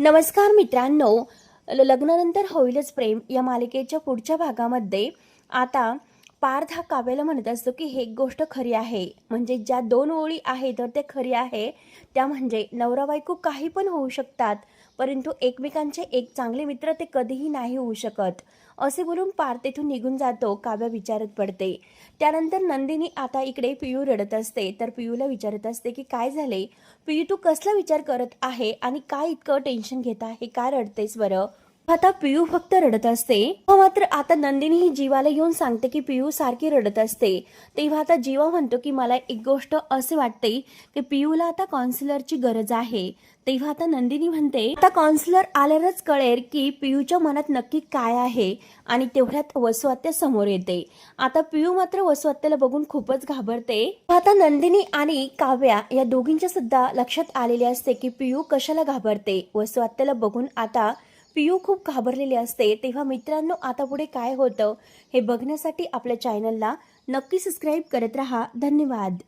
नमस्कार मित्रांनो. ल- लग्नानंतर होईलच प्रेम या मालिकेच्या पुढच्या भागामध्ये. आता पार्थ हा काव्याला म्हणत असतो की हे एक गोष्ट खरी आहे. म्हणजे ज्या दोन ओळी आहे तर ते खरी आहे. त्या म्हणजे नवरा बायको काही पण होऊ शकतात परंतु एकमेकांचे एक चांगले मित्र ते कधीही नाही होऊ शकत. असे बोलून पार तेथून निघून जातो काव्या विचारत पडते. त्यानंतर नंदिनी आता इकडे पियू रडत असते. तर पियूला विचारत असते की काय झाले? पियू तू कसला विचार करत आहे? आणि काय इतकं टेन्शन घेत? आहे काय रडतेस बरं? आता पियू फक्त रडत असते. मात्र आता नंदिनी ही जीवाला येऊन सांगते की पियू सारखी रडत असते. तेव्हा आता जीवा म्हणतो की मला एक गोष्ट असे वाटते की पियूला आता काउन्सिलरची गरज आहे. तेव्हा आता नंदिनी म्हणते आता काउन्सिलर आल्यावरच कळेल की पियूच्या मनात नक्की काय आहे आणि तेवढ्यात वसुआत्या समोर येते. आता पियू मात्र वसुआत्याला बघून खूपच घाबरते. आता नंदिनी आणि काव्या या दोघींच्या सुद्धा लक्षात आलेले असते की पियू कशाला घाबरते. वसुआत्याला बघून आता पियू खूप घाबरलेली असते. तेव्हा मित्रांनो आता पुढे काय होतं हे बघण्यासाठी आपल्या चॅनलला नक्की सबस्क्राईब करत राहा. धन्यवाद.